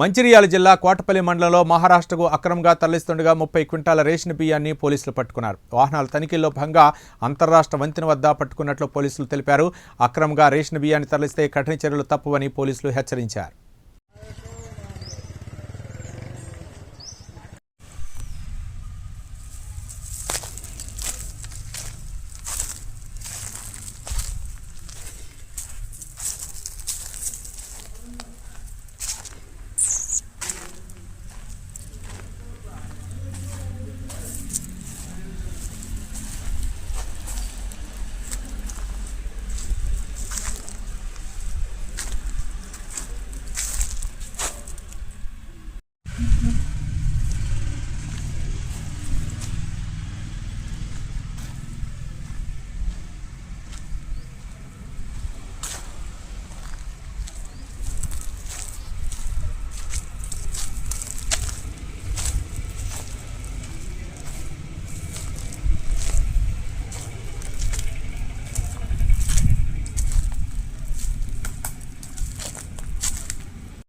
మంచిర్యాల జిల్లా కోటపల్లి మండలంలో మహారాష్ట్రకు అక్రమంగా తరలిస్తుండగా ముప్పై క్వింటాల రేషన్ బియ్యాన్ని పోలీసులు పట్టుకున్నారు. వాహనాల తనిఖీల్లో భాగంగా అంతర్రాష్ట్ర వంతెన వద్ద పట్టుకున్నట్లు పోలీసులు తెలిపారు. అక్రమంగా రేషన్ బియ్యాన్ని తరలిస్తే కఠిన చర్యలు తప్పవని పోలీసులు హెచ్చరించారు.